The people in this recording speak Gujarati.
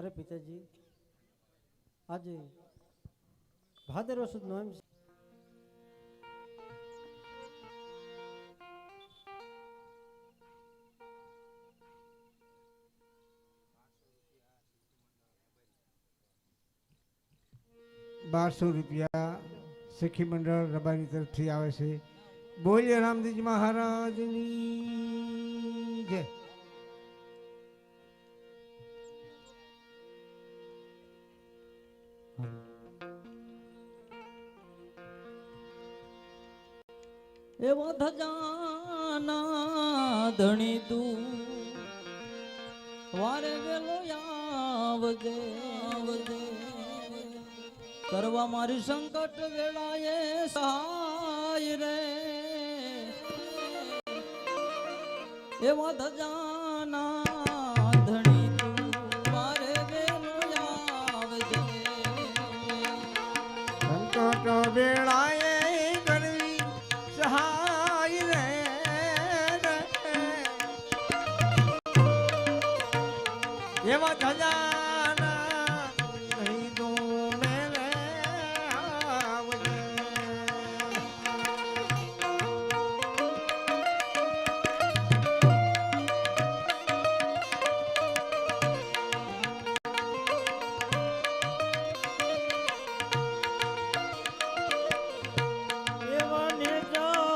અરે પિતાજી, આજે ભાદરવ નોમ એમ બારસો રૂપિયા સખી મંડળ રબારી તરફથી આવે છે. બોલ્ય રામદેવજી મહારાજની જય. એવા ધજાના ધણી તું વારે વેલો આવજે આવજે. કરવા મારી સંકટ વેળાએ સહાય રે. એવા ધજાના એવા ધજા